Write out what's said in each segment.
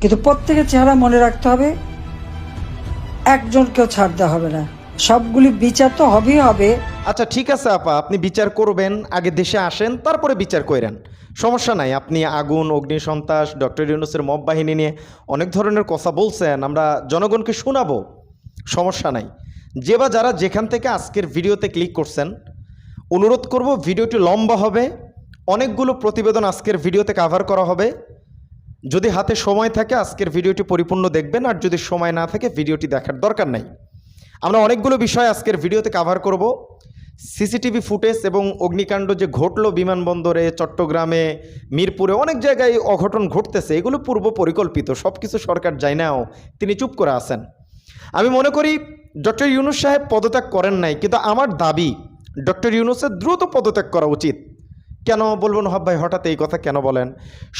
কিন্তু প্রত্যেকের চেহারা মনে রাখতে হবে, একজনকেও ছাড় দেওয়া হবে না। সবগুলি বিচার তো হবেই হবে। আচ্ছা ঠিক আছে আপা, আপনি বিচার করবেন, আগে দেশে আসেন, তারপরে বিচার করেন সমস্যা নাই, আপনি আগুন, অগ্নি সন্ত্রাস, ডক্টর ইউনুসের মব বাহিনী নিয়ে অনেক ধরনের কথা বলছেন, আমরা জনগণকে শোনাবো, সমস্যা নাই। যে বা যারা যেখান থেকে আজকের ভিডিওতে ক্লিক করছেন, অনুরোধ করব, ভিডিওটি লম্বা হবে, অনেকগুলো প্রতিবেদন আজকের ভিডিওতে কাভার করা হবে। যদি হাতে সময় থাকে, আজকের ভিডিওটি পরিপূর্ণ দেখবেন, আর যদি সময় না থাকে, ভিডিওটি দেখার দরকার নাই। আমরা অনেকগুলো বিষয় আজকের ভিডিওতে কাভার করব। সিসিটিভি ফুটেজ এবং অগ্নিকাণ্ড যে ঘটল বিমানবন্দরে, চট্টগ্রামে, মিরপুরে, অনেক জায়গায় অঘটন ঘটতেছে, এগুলো পূর্ব পরিকল্পিত সব কিছু সরকার যায় নাও, তিনি চুপ করে আছেন। আমি মনে করি, ডক্টর ইউনুস সাহেব পদত্যাগ করেন নাই, কিন্তু আমার দাবি, ডক্টর ইউনুসের দ্রুত পদত্যাগ করা উচিত। কেন বলবেন হব ভাই, হঠাৎ এই কথা কেন বলেন?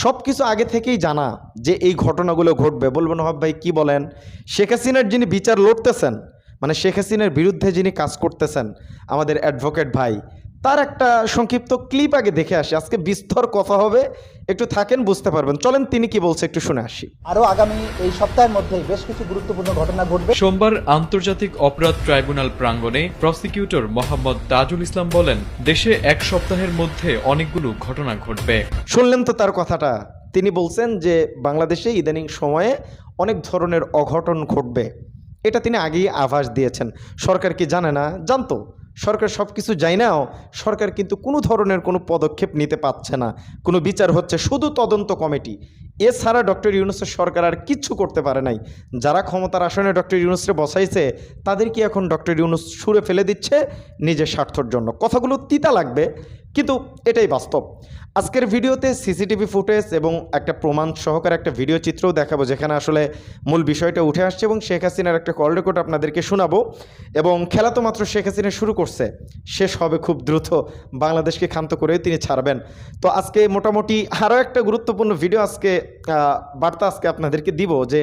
সব কিছু আগে থেকেই জানা যে এই ঘটনাগুলো ঘটবে। বলবেন হব ভাই, কী বলেন? শেখ হাসিনার যিনি বিচার লড়তেছেন মানে শেখ হাসিনার বিরুদ্ধে যিনি কাজ করতেছেন, আমাদের অ্যাডভোকেট ভাই তার একটা সংক্ষিপ্ত ক্লিপ আগে দেখে আসি। আজকে বিস্তর কথা হবে একটু থাকেন বুঝতে পারবেন। চলেন তিনি কি বলছে একটু শুনে আসি। আরও আগামী এই সপ্তাহের মধ্যে বেশ কিছু গুরুত্বপূর্ণ ঘটনা ঘটবে। সোমবার আন্তর্জাতিক অপরাধ ট্রাইব্যুনাল প্রাঙ্গণে প্রসিকিউটর মোহাম্মদ তাজুল ইসলাম বলেন দেশে এক সপ্তাহের মধ্যে অনেকগুলো ঘটনা ঘটবে। শুনলেন তো তার কথাটা। তিনি বলছেন যে বাংলাদেশে ইদানিং সময়ে অনেক ধরনের অঘটন ঘটবে। এটা তিনি আগেই আভাস দিয়েছেন। সরকার কি জানে না? জানতো। সরকার সব কিছু যায় নাও, সরকার কিন্তু কোনো ধরনের কোনো পদক্ষেপ নিতে পারছে না। কোনো বিচার হচ্ছে শুধু তদন্ত কমিটি। এছাড়া ডক্টর ইউনুসের সরকার আর কিচ্ছু করতে পারে নাই। যারা ক্ষমতার আসনে ডক্টর ইউনুসরে বসাইছে তাদের কি এখন ডক্টর ইউনুস সুরে ফেলে দিচ্ছে নিজের স্বার্থর জন্য। কথাগুলো তিতা লাগবে, কিন্তু এটাই বাস্তব। আজকের ভিডিওতে সিসিটিভি ফুটেজ এবং একটা প্রমাণ সহকারে একটা ভিডিও চিত্রও দেখাবো, যেখানে আসলে মূল বিষয়টা উঠে আসছে এবং শেখ হাসিনার একটা কল রেকর্ড আপনাদেরকে শোনাবো। এবং খেলা তো মাত্র শেখ হাসিনা শুরু করছে, শেষ হবে খুব দ্রুত, বাংলাদেশকে ক্ষান্ত করে তিনি ছাড়বেন। তো আজকে মোটামুটি আরও একটা গুরুত্বপূর্ণ ভিডিও আজকে বার্তা আজকে আপনাদেরকে দিব যে,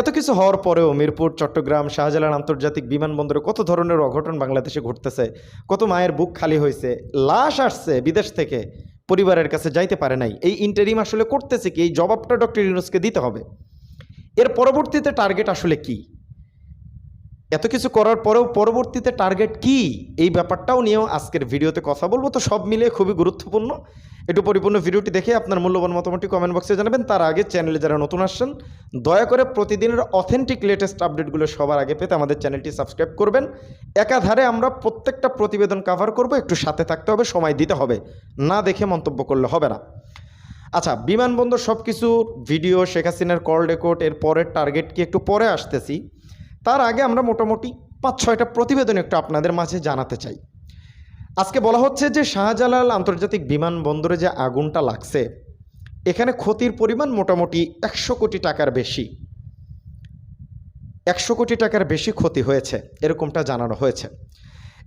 এত কিছু হওয়ার পরেও মিরপুর, চট্টগ্রাম, শাহজালাল আন্তর্জাতিক বিমানবন্দরে কত ধরনের অঘটন বাংলাদেশে ঘটতেছে, কত মায়ের বুক খালি হয়েছে, লাশ আসছে বিদেশ থেকে। পরিবারের কাছে যাইতে পারে নাই। এই ইন্টারিম আসলে করতেছে কি? এই জবাবটা ডক্টর ইউনুসকে দিতে হবে। এর পরবর্তীতে টার্গেট আসলে কি? এত কিছু করার পরেও পরবর্তীতে টার্গেট কি? এই ব্যাপারটাও নিয়েও আজকের ভিডিওতে কথা বলব। তো সব মিলিয়ে খুবই গুরুত্বপূর্ণ। একটু পরিপূর্ণ ভিডিওটি দেখে আপনার মূল্যবান মতামতটি কমেন্ট বক্সে জানাবেন। তার আগে চ্যানেলে যারা নতুন আসছেন, দয়া করে প্রতিদিনের অথেন্টিক লেটেস্ট আপডেটগুলো সবার আগে পেতে আমাদের চ্যানেলটি সাবস্ক্রাইব করবেন। একাধারে আমরা প্রত্যেকটা প্রতিবেদন কভার করব। একটু সাথে থাকতে হবে, সময় দিতে হবে। না দেখে মন্তব্য করলে হবে না। আচ্ছা বিমানবন্দর সব কিছু ভিডিও শেখ হাসিনার কল রেকর্ড এর পরের টার্গেট কি একটু পরে আসতেছি। তার আগে আমরা মোটামুটি পাঁচ, ছয়টা প্রতিবেদন একটু আপনাদের মাঝে জানাতে চাই। আজকে বলা হচ্ছে যে শাহজালাল আন্তর্জাতিক বিমানবন্দরে যে আগুনটা লাগছে, এখানে ক্ষতির পরিমাণ মোটামুটি একশো কোটি টাকার বেশি। একশো কোটি টাকার বেশি ক্ষতি হয়েছে, এরকমটা জানানো হয়েছে।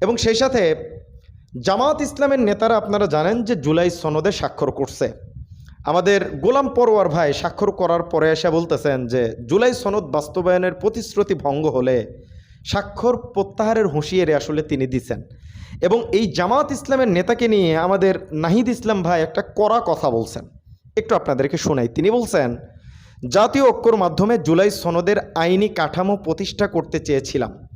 এবং সেই সাথে জামাত ইসলামের নেতারা আপনারা জানেন যে জুলাই সনদে স্বাক্ষর করছে। আমাদের গোলাম পরোয়ার ভাই স্বাক্ষর করার পরে এসে বলতেছেন যে, জুলাই সনদ বাস্তবায়নের প্রতিশ্রুতি ভঙ্গ হলে স্বাক্ষর প্রত্যাহারের হুঁশিয়ারি আসলে তিনি দিছেন। এবং এই জামাত ইসলামের নেতাকে নিয়ে আমাদের নাহিদ ইসলাম ভাই একটা কড়া কথা বলছেন। একটু আপনাদেরকে শোনাই। তিনি বলছেন, জাতীয় ঐক্যর মাধ্যমে জুলাই সনদের আইনি কাঠামো প্রতিষ্ঠা করতে চেয়েছিলাম।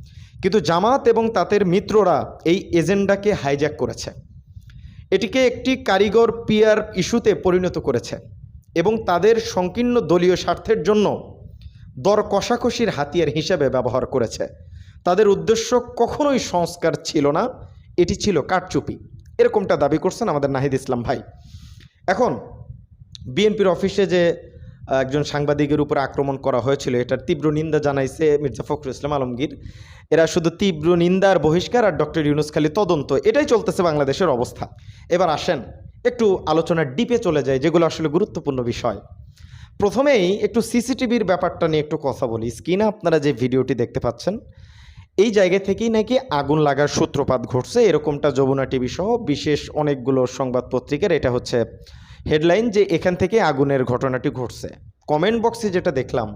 কিন্তু জামাত এবং তাদের মিত্ররা এই এজেন্ডাকে হাইজ্যাক করেছে। এটিকে একটি কারিগর পিয়ার ইস্যুতে পরিণত করেছে এবং তাদের সংকীর্ণ দলীয় স্বার্থের জন্য দর কষাকষির হাতিয়ার হিসেবে ব্যবহার করেছে। তাদের উদ্দেশ্য কখনোই সংস্কার ছিল না, এটি ছিল কাঠচুপি এরকমটা দাবি করছেন আমাদের নাহিদ ইসলাম ভাই। এখন, বিএনপির অফিসে যে একজন সাংবাদিকের উপর আক্রমণ করা হয়েছিল। এটার তীব্র নিন্দা জানাইছে মির্জা ফখরুল ইসলাম আলমগীর। এরা শুধু তীব্র নিন্দা আর বহিষ্কার আর ডক্টর ইউনুস খালি তদন্ত, এটাই চলতেছে বাংলাদেশের অবস্থা। এবার আসেন, একটু আলোচনার ডিপে চলে যায় যেগুলো আসলে গুরুত্বপূর্ণ বিষয়। প্রথমেই একটু সিসিটিভির ব্যাপারটা নিয়ে একটু কথা বলি। স্ক্রিনে আপনারা যে ভিডিওটি দেখতে পাচ্ছেন, এই জায়গা থেকেই নাকি আগুন লাগার সূত্রপাত ঘটছে। এরকমটা যমুনা টিভি সহ বিশেষ অনেকগুলো সংবাদ পত্রিকার এটা হচ্ছে হেডলাইন যে এখান থেকে আগুনের ঘটনাটি ঘটছে। কমেন্ট বক্সে যেটা দেখলাম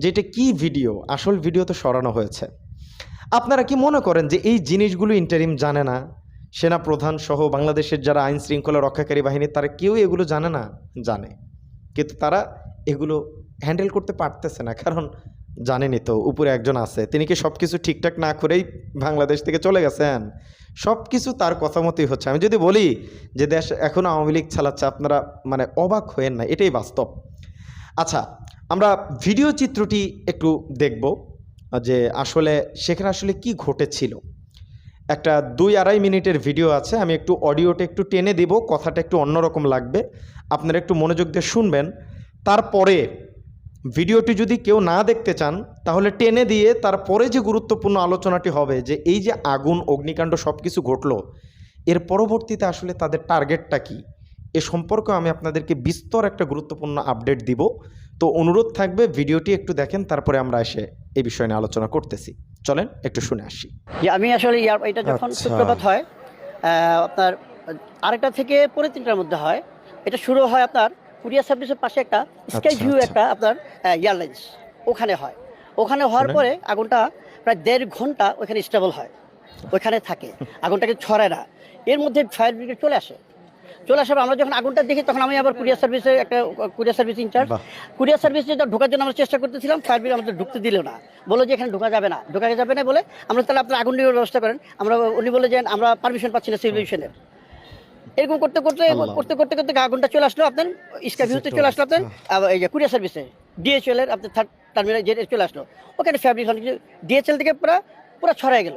যে এটা কী ভিডিও? আসল ভিডিও তো সরানো হয়েছে। আপনারা কি মনে করেন যে এই জিনিসগুলো ইন্টারিম জানে না? সেনা প্রধান সহ বাংলাদেশের যারা আইন শৃঙ্খলা রক্ষাকারী বাহিনী, তারা কেউ এগুলো জানে না? জানে। কিন্তু তারা এগুলো হ্যান্ডেল করতে পারতেছে না, কারণ জানেনই তো, উপরে একজন আছে। তিনি কি সব কিছু ঠিকঠাক না করেই বাংলাদেশ থেকে চলে গেছেন? সব কিছু তার কথা মতোই হচ্ছে। আমি যদি বলি যে দেশ এখনও আওয়ামী লীগ চালাচ্ছে, আপনারা মানে অবাক হয়েন না, এটাই বাস্তব। আচ্ছা আমরা ভিডিও চিত্রটি একটু দেখব যে আসলে সেখানে আসলে কি ঘটেছিল। একটা দুই আড়াই মিনিটের ভিডিও আছে, আমি একটু অডিওটা একটু টেনে দিব, কথাটা একটু অন্যরকম লাগবে। আপনারা একটু মনোযোগ দিয়ে শুনবেন। তারপরে ভিডিওটি যদি কেউ না দেখতে চান তাহলে টেনে দিয়ে তারপরে যে গুরুত্বপূর্ণ আলোচনাটি হবে যে এই যে আগুন অগ্নিকাণ্ড সব কিছু ঘটলো এর পরবর্তীতে আসলে তাদের টার্গেটটা কি? এ সম্পর্কে আমি আপনাদেরকে বিস্তর একটা গুরুত্বপূর্ণ আপডেট দিব। তো অনুরোধ থাকবে ভিডিওটি একটু দেখেন তারপরে আমরা এসে এই বিষয় নিয়ে আলোচনা করতেছি। চলেন একটু শুনে আসি। আমি আসলে এটা যখন আচ্ছা। সূত্রপাত হয় আপনার আরেকটা থেকে পরে তিনটার মধ্যে হয় এটা শুরু হয় আপনার কুরিয়ার সার্ভিসের পাশে একটা স্কাই আচ্ছা, ভিউ আচ্ছা। একটা আপনার এয়ারলাইন্স ওখানে হয়। ওখানে হওয়ার পরে আগুনটা প্রায় দেড় ঘণ্টা ওখানে স্টেবল হয়। ওখানে থাকে। আগুনটাকে ছড়ায় না। এর মধ্যে ফায়ার ব্রিগেড চলে আসে। চলে আসার পর আমরা যখন আগুনটা দেখি তখন আমি আবার কুরিয়ার সার্ভিসের একটা courier service incharge courier service যেটা ঢোকার জন্য আমরা চেষ্টা করতেছিলাম ফায়ার ব্রিগেড আমাদের ঢুকতে দিল না। বলে যে এখানে ঢোকা যাবে না। ঢোকা যাবে না বলে আমরা তাহলে আপনার আগুন নেওয়ার ব্যবস্থা করেন। আমরা উনি বলে যে আমরা পারমিশন পাচ্ছি না সিভিলেশনের এরকম করতে করতে করতে করতে করতে গা ঘণ্টা চলে আসলো আপনার স্কাই ভিউতে চলে আসলো আপনার আবার এই যে কুরিয়ার সার্ভিসে ডিএচএল এর আপনার থার্ড টার্মিনাল যে চলে আসলো। ওখানে ফ্যাব্রিক ডিএচএল থেকে পুরো পুরো ছড়াই গেল।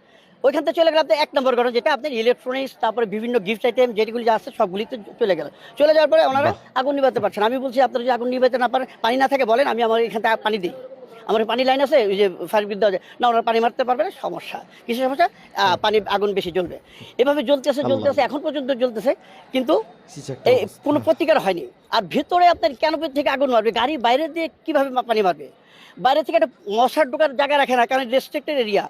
ওইখান থেকে চলে গেলে আপনার এক নম্বর ঘটনা যেটা আপনার ইলেকট্রনিক্স তারপরে বিভিন্ন গিফট আইটেম যেগুলি যা আছে সবগুলিতে চলে গেল। চলে যাওয়ার পরে ওনারা আগুন নিভাতে পারছেন। আমি বলছি আপনারা যদি আগুন নিভাতে না পারেন পানি না থাকে বলেন আমি আমার এখান থেকে পানি দিই। আমার পানি লাইন আছে ওই যে ফায়ার বিদ্যা না ওনারা পানি মারতে পারবে না সমস্যা। কিসের সমস্যা? পানি আগুন বেশি জ্বলবে। এভাবে জ্বলতেছে জ্বলতেছে এখন পর্যন্ত জ্বলতেছে কিন্তু এই কোনো প্রতিকার হয়নি। আর ভিতরে আপনার কেন থেকে আগুন মারবে? গাড়ি বাইরে দিয়ে কীভাবে পানি মারবে? বাইরে থেকে একটা মশার ঢোকার জায়গা রাখে না কারণ রেস্ট্রিক্টেড এরিয়া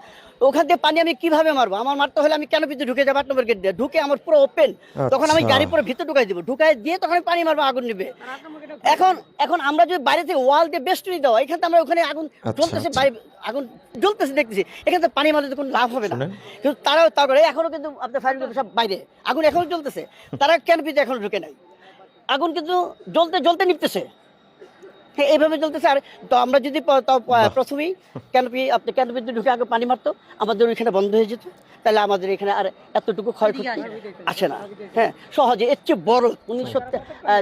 ওখান থেকে পানি আমি কীভাবে মারবো? আমার মারতে হলে আমি কেন ভিতরে ঢুকে যাব? আট নম্বর গেট দিয়ে। ঢুকে আমার পুরো ওপেন তখন আমি আচ্ছা। গাড়ি পুরো ভিতরে ঢুকাই দিব। ঢুকাই দিয়ে তখন আমি পানি মারবো আগুন নিবে। এখন এখন আমরা যদি বাইরে থেকে ওয়াল দিয়ে বেস্টরি দেওয়া এখানে তো আমরা ওখানে আগুন আচ্ছা, জ্বলতেছে আচ্ছা। আগুন জ্বলতেছে দেখতেছি। এখানে তো পানি মারলে তো কোনো লাভ হবে না। কিন্তু তারাও তারপরে এখনও কিন্তু আপনার ফায়ার সব বাইরে। আগুন এখনও জ্বলতেছে। তারা কেন ভিতরে এখনও ঢুকে নাই? আগুন কিন্তু জ্বলতে জ্বলতে নিপতেছে। হ্যাঁ এইভাবে চলতেছে। আর তো আমরা যদি প্রথমেই ক্যানোপি আপনি ক্যানোপিতে ঢুকে আগে পানি মারতো? আমাদের ওইখানে বন্ধ হয়ে যেত। তাহলে আমাদের এখানে আর এতটুকু ক্ষয়ক্ষতি আসে না। হ্যাঁ সহজে। এর চেয়ে বড় উনিশশো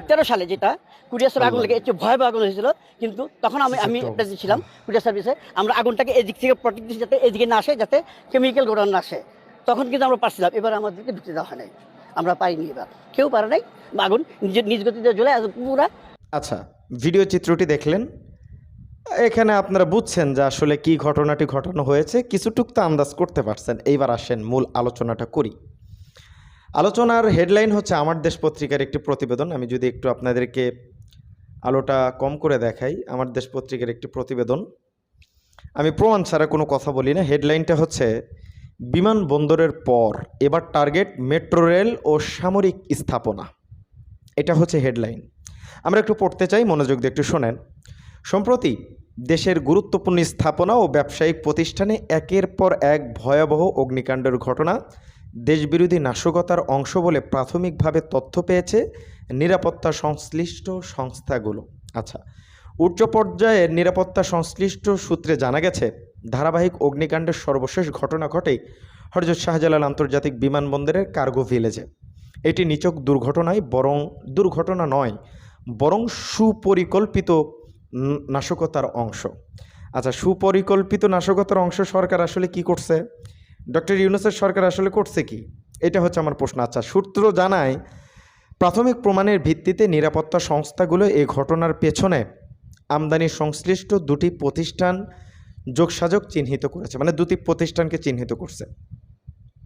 তেরো সালে যেটা কুরিয়ার সার্ভিস আগুন লেগে এর চেয়ে ভয়াবহ আগুন হয়েছিল। কিন্তু তখন আমি আমি একটা যে ছিলাম কুরিয়ার সার্ভিসে। আমরা আগুনটাকে এদিক থেকে প্রোটেক্ট দিচ্ছি যাতে এদিকে না আসে যাতে কেমিক্যাল গোডাউন না আসে। তখন কিন্তু আমরা পারছিলাম। এবার আমাদেরকে ঢুকতে দেওয়া হয় নাই আমরা পাইনি এবার। কেউ পারে নাই। আগুন নিজের নিজ গতিতে জ্বলে পুরা আচ্ছা। ভিডিও চিত্রটি দেখলেন। এখানে আপনারা বুঝছেন যে আসলে কি ঘটনাটি ঘটানো হয়েছে। কিছুটুক তো আন্দাজ করতে পারছেন। এইবার আসেন মূল আলোচনাটা করি। আলোচনার হেডলাইন হচ্ছে আমার দেশ পত্রিকার একটি প্রতিবেদন। আমি যদি একটু আপনাদেরকে আলোটা কম করে দেখাই। আমার দেশ পত্রিকার একটি প্রতিবেদন। আমি প্রমাণ ছাড়া কোনো কথা বলি না। হেডলাইনটা হচ্ছে বিমানবন্দরের পর এবার টার্গেট মেট্রো রেল ও সামরিক স্থাপনা। এটা হচ্ছে হেডলাইন। আমরা একটু পড়তে চাই, মনোযোগ দিয়ে একটু শোনেন। সম্প্রতি দেশের গুরুত্বপূর্ণ স্থাপনা ও ব্যবসায়িক প্রতিষ্ঠানে একের পর এক ভয়াবহ অগ্নিকাণ্ডের ঘটনা দেশবিরোধী নাশকতার অংশ বলে প্রাথমিকভাবে তথ্য পেয়েছে নিরাপত্তা সংশ্লিষ্ট সংস্থাগুলো। আচ্ছা উচ্চ পর্যায়ের নিরাপত্তা সংশ্লিষ্ট সূত্রে জানা গেছে, ধারাবাহিক অগ্নিকাণ্ডের সর্বশেষ ঘটনা ঘটে হরজত শাহজালাল আন্তর্জাতিক বিমানবন্দরের কার্গো ভিলেজে। এটি নিচক দুর্ঘটনায় বরং দুর্ঘটনা নয় বরং সুপরিকল্পিত নাশকতার অংশ। আচ্ছা সুপরিকল্পিত নাশকতার অংশ সরকার আসলে কি করছে? ডক্টর ইউনুসের সরকার আসলে করছে কি? এটা হচ্ছে আমার প্রশ্ন। আচ্ছা সূত্র জানায়, প্রাথমিক প্রমাণের ভিত্তিতে নিরাপত্তা সংস্থাগুলো এই ঘটনার পেছনে আমদানি সংশ্লিষ্ট দুটি প্রতিষ্ঠান যোগসাযোগ চিহ্নিত করেছে। মানে দুটি প্রতিষ্ঠানকে চিহ্নিত করছে।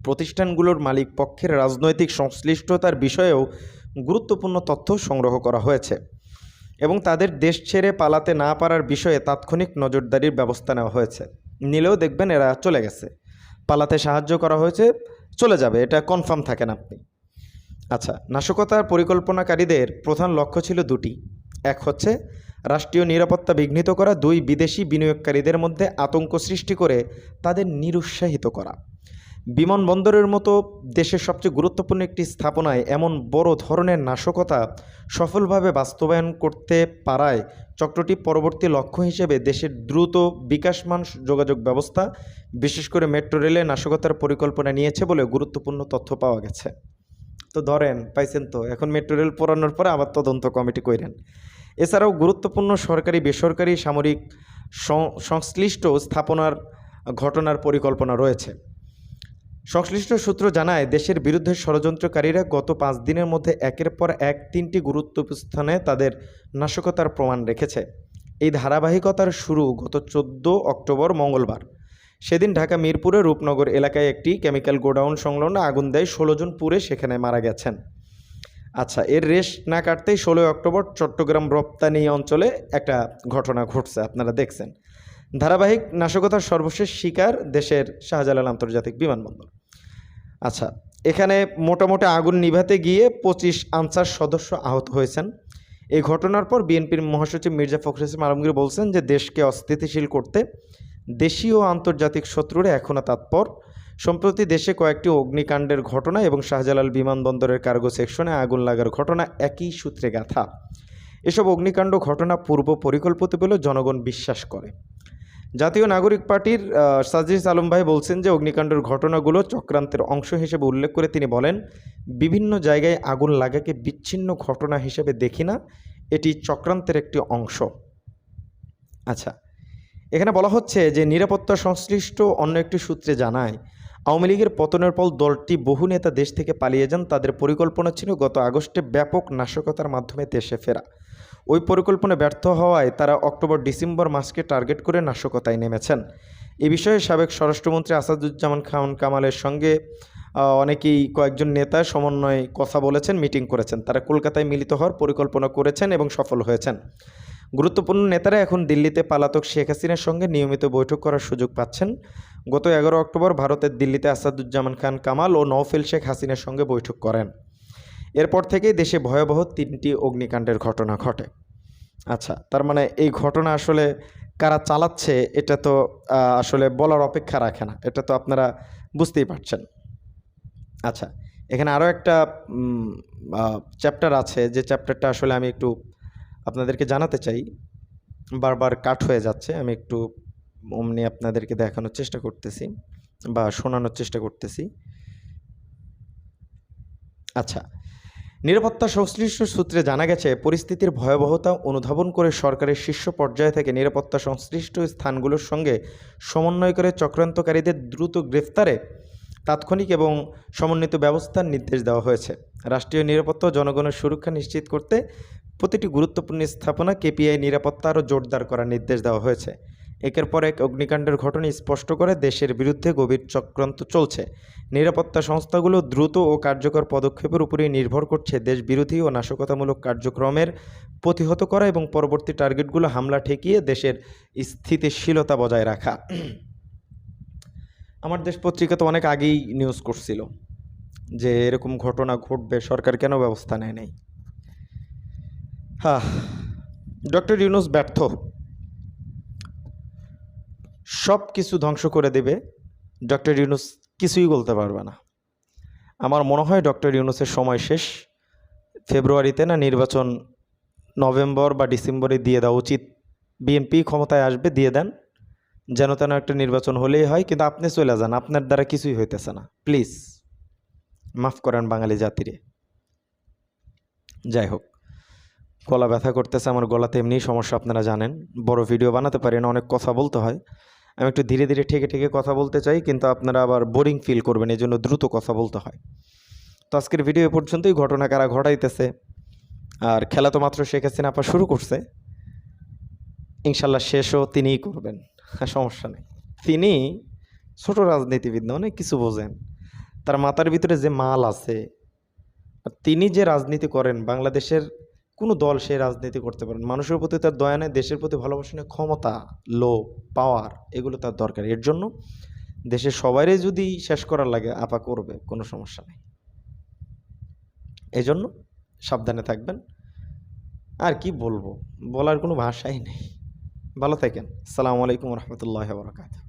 প্রতিষ্ঠানগুলোর মালিক পক্ষের রাজনৈতিক সংশ্লিষ্টতার বিষয়েও গুরুত্বপূর্ণ তথ্য সংগ্রহ করা হয়েছে এবং তাদের দেশ ছেড়ে পালাতে না পারার বিষয়ে তাৎক্ষণিক নজরদারির ব্যবস্থা নেওয়া হয়েছে। নিলেও দেখবেন এরা চলে গেছে। পালাতে সাহায্য করা হয়েছে, চলে যাবে, এটা কনফার্ম থাকেন আপনি। আচ্ছা নাশকতার পরিকল্পনাকারীদের প্রধান লক্ষ্য ছিল দুটি। এক হচ্ছে, রাষ্ট্রীয় নিরাপত্তা বিঘ্নিত করা, দুই, বিদেশি বিনিয়োগকারীদের মধ্যে আতঙ্ক সৃষ্টি করে তাদের নিরুৎসাহিত করা। বিমানবন্দরের মতো দেশের সবচেয়ে গুরুত্বপূর্ণ একটি স্থাপনায় এমন বড় ধরনের নাশকতা সফলভাবে বাস্তবায়ন করতে পারায় চক্রটি পরবর্তী লক্ষ্য হিসেবে দেশের দ্রুত বিকাশমান যোগাযোগ ব্যবস্থা, বিশেষ করে মেট্রো রেলে নাশকতার পরিকল্পনা নিয়েছে বলে গুরুত্বপূর্ণ তথ্য পাওয়া গেছে। তো ধরেন, পাইছেন তো, এখন মেট্রো রেল পোড়ানোর পরে আবার তদন্ত কমিটি কইরেন। এছাড়াও গুরুত্বপূর্ণ সরকারি, বেসরকারি, সামরিক সংশ্লিষ্ট স্থাপনার ঘটনার পরিকল্পনা রয়েছে। সংশ্লিষ্ট সূত্র জানায়, দেশের বিরুদ্ধে ষড়যন্ত্রকারীরা গত পাঁচ দিনের মধ্যে একের পর এক তিনটি গুরুত্বপূর্ণ স্থানে তাদের নাশকতার প্রমাণ রেখেছে। এই ধারাবাহিকতার শুরু গত চোদ্দ অক্টোবর মঙ্গলবার। সেদিন ঢাকা মিরপুরে রূপনগর এলাকায় একটি কেমিক্যাল গোডাউন সংলগ্ন আগুন দেয় ষোলো জন পুড়ে সেখানে মারা গেছেন। আচ্ছা এর রেশ না কাটতেই ষোলোই অক্টোবর চট্টগ্রাম রপ্তানি অঞ্চলে একটা ঘটনা ঘটছে, আপনারা দেখছেন। ধারাবাহিক নাশকতার সর্বশেষ শিকার দেশের শাহজালাল আন্তর্জাতিক বিমানবন্দর। আচ্ছা এখানে মোটামুটি আগুন নিভাতে গিয়ে পঁচিশ আনসার সদস্য আহত হয়েছেন। এই ঘটনার পর বিএনপির মহাসচিব মির্জা ফখরুল ইসলাম আলমগীর বলছেন যে দেশকে অস্থিতিশীল করতে দেশীয় আন্তর্জাতিক শত্রুরা এখনও তৎপর। সম্প্রতি দেশে কয়েকটি অগ্নিকাণ্ডের ঘটনা এবং শাহজালাল বিমানবন্দরের কার্গো সেকশনে আগুন লাগার ঘটনা একই সূত্রে গাথা। এসব অগ্নিকাণ্ড ঘটনা পূর্ব পরিকল্পিত বলে জনগণ বিশ্বাস করে। জাতীয় নাগরিক পার্টির সাজিস আলম ভাই বলছেন যে অগ্নিকাণ্ডের ঘটনাগুলো চক্রান্তের অংশ হিসেবে উল্লেখ করে তিনি বলেন, বিভিন্ন জায়গায় আগুন লাগাকে বিচ্ছিন্ন ঘটনা হিসেবে দেখি না, এটি চক্রান্তের একটি অংশ। আচ্ছা এখানে বলা হচ্ছে যে নিরাপত্তা সংশ্লিষ্ট অন্য একটি সূত্রে জানায়, আওয়ামী লীগের পতনের পর দলটি বহু নেতা দেশ থেকে পালিয়ে যান, তাদের পরিকল্পনা ছিল গত আগস্টে ব্যাপক নাশকতার মাধ্যমে দেশে ফেরা। ওই পরিকল্পনা ব্যর্থ হওয়ায় তারা অক্টোবর ডিসেম্বর মাসকে টার্গেট করে নাশকতায় নেমেছেন। এ বিষয়ে সাবেক স্বরাষ্ট্রমন্ত্রী আসাদুজ্জামান খান কামালের সঙ্গে অনেকেই কয়েকজন নেতা সমন্বয়ে কথা বলেছেন, মিটিং করেছেন। তারা কলকাতায় মিলিত হওয়ার পরিকল্পনা করেছেন এবং সফল হয়েছেন। গুরুত্বপূর্ণ নেতারা এখন দিল্লিতে পালাতক শেখ হাসিনার সঙ্গে নিয়মিত বৈঠক করার সুযোগ পাচ্ছেন। গত এগারো অক্টোবর ভারতের দিল্লিতে আসাদুজ্জামান খান কামাল ও নওফেল শেখ হাসিনার সঙ্গে বৈঠক করেন। এরপর থেকেই দেশে ভয়াবহ তিনটি অগ্নিকাণ্ডের ঘটনা ঘটে। আচ্ছা তার মানে এই ঘটনা আসলে কারা চালাচ্ছে এটা তো আসলে বলার অপেক্ষা রাখে না, এটা তো আপনারা বুঝতেই পারছেন। আচ্ছা এখানে আরও একটা চ্যাপ্টার আছে, যে চ্যাপ্টারটা আসলে আমি একটু আপনাদেরকে জানাতে চাই। বারবার কাট হয়ে যাচ্ছে, আমি একটু অমনি আপনাদেরকে দেখানোর চেষ্টা করতেছি বা শোনানোর চেষ্টা করতেছি। আচ্ছা নিরাপত্তা সংশ্লিষ্ট সূত্রে জানা গেছে, পরিস্থিতির ভয়াবহতা অনুধাবন করে সরকারের শীর্ষ পর্যায় থেকে নিরাপত্তা সংশ্লিষ্ট স্থানগুলোর সঙ্গে সমন্বয় করে চক্রান্তকারীদের দ্রুত গ্রেফতারে তাৎক্ষণিক এবং সমন্বিত ব্যবস্থার নির্দেশ দেওয়া হয়েছে। রাষ্ট্রীয় নিরাপত্তা জনগণের সুরক্ষা নিশ্চিত করতে প্রতিটি গুরুত্বপূর্ণ স্থাপনা কেপিআই নিরাপত্তা আরও জোরদার করার নির্দেশ দেওয়া হয়েছে। একের পর এক অগ্নিকাণ্ডের ঘটনা স্পষ্ট করে দেশের বিরুদ্ধে গভীর চক্রান্ত চলছে। নিরাপত্তা সংস্থাগুলো দ্রুত ও কার্যকর পদক্ষেপের উপরেই নির্ভর করছে দেশ বিরোধী ও নাশকতামূলক কার্যক্রমের প্রতিহত করা এবং পরবর্তী টার্গেটগুলো হামলা ঠেকিয়ে দেশের স্থিতিশীলতা বজায় রাখা। আমার দেশ পত্রিকা তো অনেক আগেই নিউজ করছিল যে এরকম ঘটনা ঘটবে, সরকার কেন ব্যবস্থা নেয় নাই? হ্যাঁ ডক্টর ইউনুস ব্যর্থ। সব কিছু ধ্বংস করে দেবে, ডক্টর ইউনুস কিছুই বলতে পারবে না। আমার মনে হয় ডক্টর ইউনুসের সময় শেষ। ফেব্রুয়ারিতে না নির্বাচন নভেম্বর বা ডিসেম্বরে দিয়ে দেওয়া উচিত। বিএনপি ক্ষমতায় আসবে, দিয়ে দেন। যেন তেন একটা নির্বাচন হলেই হয়, কিন্তু আপনি চলে যান। আপনার দ্বারা কিছুই হইতেছে না। প্লিজ, মাফ করেন বাঙালি জাতিরে। যাই হোক, গলা ব্যথা করতেছে, আমার গলাতে এমনিই সমস্যা, আপনারা জানেন। বড় ভিডিও বানাতে পারি না, অনেক কথা বলতে হয়। আমি একটু ধীরে ধীরে ঠেকে ঠেকে কথা বলতে চাই, কিন্তু আপনারা আবার বোরিং ফিল করবেন এই জন্য দ্রুত কথা বলতে হয়। তো আজকের ভিডিও পর্যন্তই, ঘটনা কারা ঘটাইতেছে, আর খেলা তো মাত্র শেখ হাসিনা আপা শুরু করছে, ইনশাল্লাহ শেষও তিনিই করবেন হ্যাঁ সমস্যা নেই। তিনি ছোট রাজনীতিবিদ না, অনেক কিছু বোঝেন। তার মাথার ভিতরে যে মাল আছে তিনি যে রাজনীতি করেন, বাংলাদেশের কোনো দল সে রাজনীতি করতে পারেন মানুষের প্রতি তার দয়া নেই, দেশের প্রতি ভালোবাসা নেই, ক্ষমতা, লোভ পাওয়ার এগুলো তার দরকার। এর জন্য দেশের সবারই যদি শেষ করার লাগে, আপা করবে, কোনো সমস্যা নেই। এই জন্য সাবধানে থাকবেন। আর কি বলব, বলার কোনো ভাষাই নেই। ভালো থাকেন। আসসালামু আলাইকুম রহমতুল্লাহ বরকাত